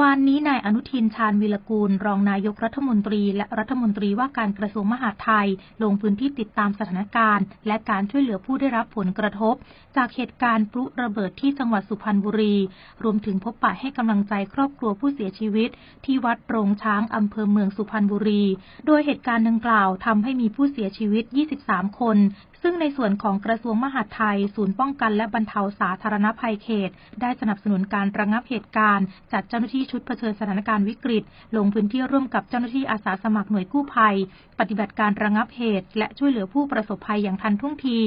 วานนี้นายอนุทินชาญวิรกูล รองนายกรัฐมนตรี และรัฐมนตรีว่าการกระทรวงมหาดไทย ลงพื้นที่ติดตามสถานการณ์ และการช่วยเหลือผู้ได้รับผลกระทบ จากเหตุการณ์พลุระเบิดที่จังหวัดสุพรรณบุรี รวมถึงพบปะให้กำลังใจครอบครัวผู้เสียชีวิต ที่วัดโรงช้างอำเภอเมืองสุพรรณบุรี โดยเหตุการณ์ดังกล่าวทำให้มีผู้เสียชีวิต 23 คนซึ่งในส่วนของกระทรวงมหาดไทย ศูนย์ป้องกันและบรรเทาสาธารณภัยเขต ได้สนับสนุนการระงับเหตุการณ์ จัดเจ้าหน้าที่ชุดเผชิญสถานการณ์วิกฤต ลงพื้นที่ร่วมกับเจ้าหน้าที่อาสาสมัครหน่วยกู้ภัย ปฏิบัติการระงับเหตุ และช่วยเหลือผู้ประสบภัยอย่างทันท่วงที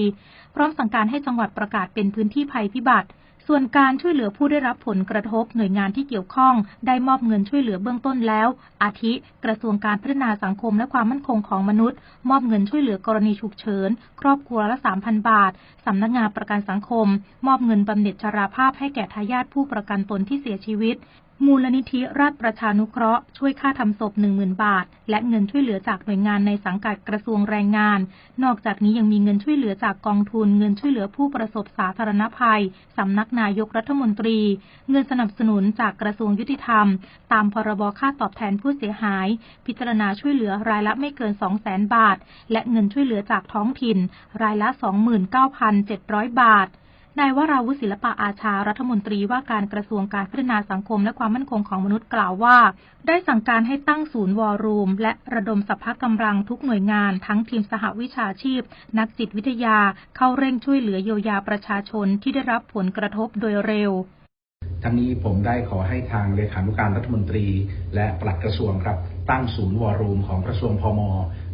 พร้อมสั่งการให้จังหวัดประกาศเป็นพื้นที่ภัยพิบัติส่วนการช่วยเหลือผู้ได้รับผลกระทบหน่วยงานที่เกี่ยวข้อง ได้มอบเงินช่วยเหลือเบื้องต้นแล้ว อาทิ กระทรวงการพัฒนาสังคมและความมั่นคงของมนุษย์ มอบเงินช่วยเหลือกรณีฉุกเฉิน ครอบครัวละ 3,000 บาท สำนักงานประกันสังคม มอบเงินบำเหน็จชราภาพให้แก่ทายาทผู้ประกันตนที่เสียชีวิต มูลนิธิราชประชานุเคราะห์ช่วยค่าทำศพ 10,000 บาท และเงินช่วยเหลือจากหน่วยงานในสังกัดกระทรวงแรงงาน นอกจากนี้ยังมีเงินช่วยเหลือจากกองทุน เงินช่วยเหลือผู้ประสบสาธารณภัย สำนักนายกรัฐมนตรี เงินสนับสนุนจากกระทรวงยุติธรรม ตามพรบค่าตอบแทนผู้เสียหาย พิจารณาช่วยเหลือรายละไม่เกิน 200,000 บาท และเงินช่วยเหลือจากท้องถิ่น รายละ 29,700 บาท นายวราวุฒิศิลปะอาชารัฐมนตรีว่าการกระทรวงการพัฒนาสังคมและความมั่นคงของมนุษย์กล่าวว่า ได้สั่งการให้ตั้งศูนย์วอรูม และระดมสรรพกำลังทุกหน่วยงาน ทั้งทีมสหวิชาชีพ นักจิตวิทยา เข้าเร่งช่วยเหลือเยียวยาประชาชนที่ได้รับผลกระทบโดยเร็วทั้งนี้ผมได้ขอให้ทางเลขานุการรัฐมนตรี และปลัดกระทรวงครับ ตั้งศูนย์วอรูมของกระทรวงพม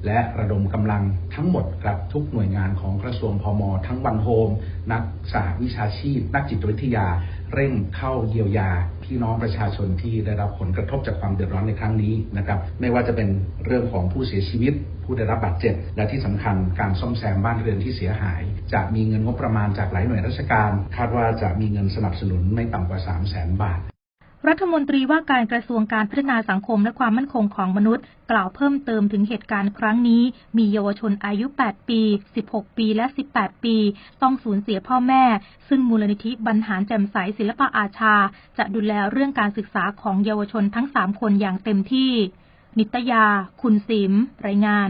และระดมกำลังทั้งหมดครับทุกหน่วยงานของกระทรวงพม ทั้งวันโฮม นักสหวิชาชีพ นักจิตวิทยา เร่งเข้าเยียวยา พี่น้องประชาชนที่ได้รับผลกระทบจากความเดือดร้อนในครั้งนี้นะครับไม่ว่าจะเป็นเรื่องของผู้เสียชีวิต ผู้ได้รับบาดเจ็บ และที่สำคัญการซ่อมแซมบ้านเรือนที่เสียหาย จะมีเงินงบประมาณจากหลายหน่วยราชการ คาดว่าจะมีเงินสนับสนุนไม่ต่ำกว่า 3 0 0แสนบาท รัฐมนตรีว่าการกระทรวงการพัฒนาสังคมและความมั่นคงของมนุษย์ กล่าวเพิ่มเติมถึงเหตุการณ์ครั้งนี้ มีเยาวชนอายุ 8 ปี 16 ปีและ 18 ปี ต้องสูญเสียพ่อแม่ ซึ่งมูลนิธิบรรหารแจ่มใสศิลปะอาชา จะดูแลเรื่องการศึกษาของเยาวชนทั้ง 3 คนอย่างเต็มที่ นิตยา คุณสิม รายงาน